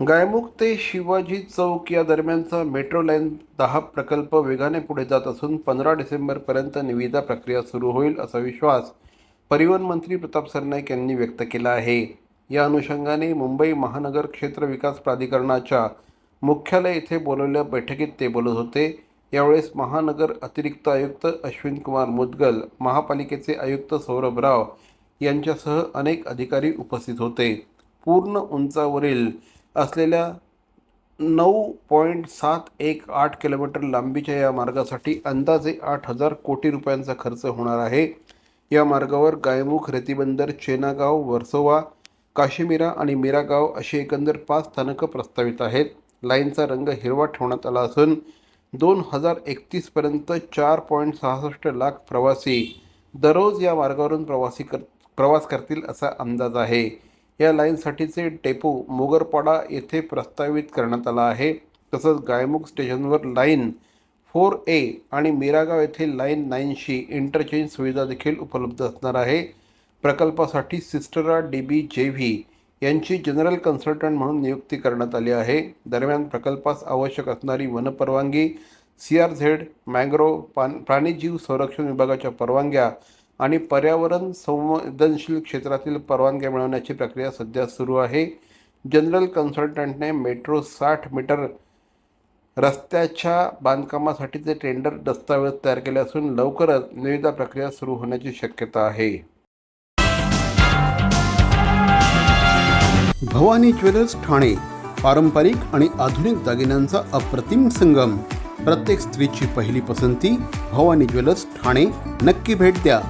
गायमुख ते शिवाजी चौक या दरम्यानचा मेट्रो लाईन दहा प्रकल्प वेगाने पुढे जात असून पंधरा डिसेंबरपर्यंत निविदा प्रक्रिया सुरू होईल असा विश्वास परिवहन मंत्री प्रताप सरनाईक यांनी व्यक्त केला आहे. या अनुषंगाने मुंबई महानगर क्षेत्र विकास प्राधिकरणाच्या मुख्यालय येथे बोलवलेल्या बैठकीत ते बोलत होते. यावेळेस महानगर अतिरिक्त आयुक्त अश्विन कुमार मुदगल महापालिकेचे आयुक्त सौरभ राव यांच्यासह अनेक अधिकारी उपस्थित होते. पूर्ण उंचावरील असलेल्या नऊ पॉईंट सात एक आठ किलोमीटर लांबीच्या या मार्गासाठी अंदाजे आठ हजार कोटी रुपयांचा खर्च होणार आहे. या मार्गावर गायमुख रेतीबंदर चेनागाव वर्सोवा काशीमिरा आणि मिरागाव अशी एकंदर पाच स्थानकं प्रस्तावित आहेत. लाईनचा रंग हिरवा ठेवण्यात आला असून दोन हजार एकतीसपर्यंत चार पॉईंट सहासष्ट लाख प्रवासी दररोज या मार्गावरून प्रवासी कर प्रवास करतील असा अंदाज आहे. या लाईनसाठीचे डेपो मोगरपाडा येथे प्रस्तावित करण्यात आला आहे. तसंच गायमुख स्टेशनवर लाईन फोर ए आणि मिरागाव येथे लाईन नाईनशी इंटरचेंज सुविधा देखील उपलब्ध असणार आहे. प्रकल्पासाठी सिस्टरा डी बी जे व्ही यांची जनरल कन्सल्टंट म्हणून नियुक्ती करण्यात आली आहे. दरम्यान प्रकल्पास आवश्यक असणारी वनपरवानगी सी आर झेड मँग्रोव पान प्राणीजीव संरक्षण विभागाच्या परवानग्या आणि पर्यावरण संवेदनशील क्षेत्रातील परवानग्या मिळवण्याची प्रक्रिया सध्या सुरू आहे. जनरल कन्सल्टंटने मेट्रो साठ मीटर रस्त्याच्या बांधकामासाठीचे टेंडर दस्तावेज तयार केले असून लवकरच निविदा प्रक्रिया सुरू होण्याची शक्यता आहे. भवानी ज्वेलर्स ठाणे पारंपरिक आणि आधुनिक दागिन्यांचा अप्रतिम संगम. प्रत्येक स्त्रीची पहिली पसंती भवानी ज्वेलर्स ठाणे. नक्की भेट द्या.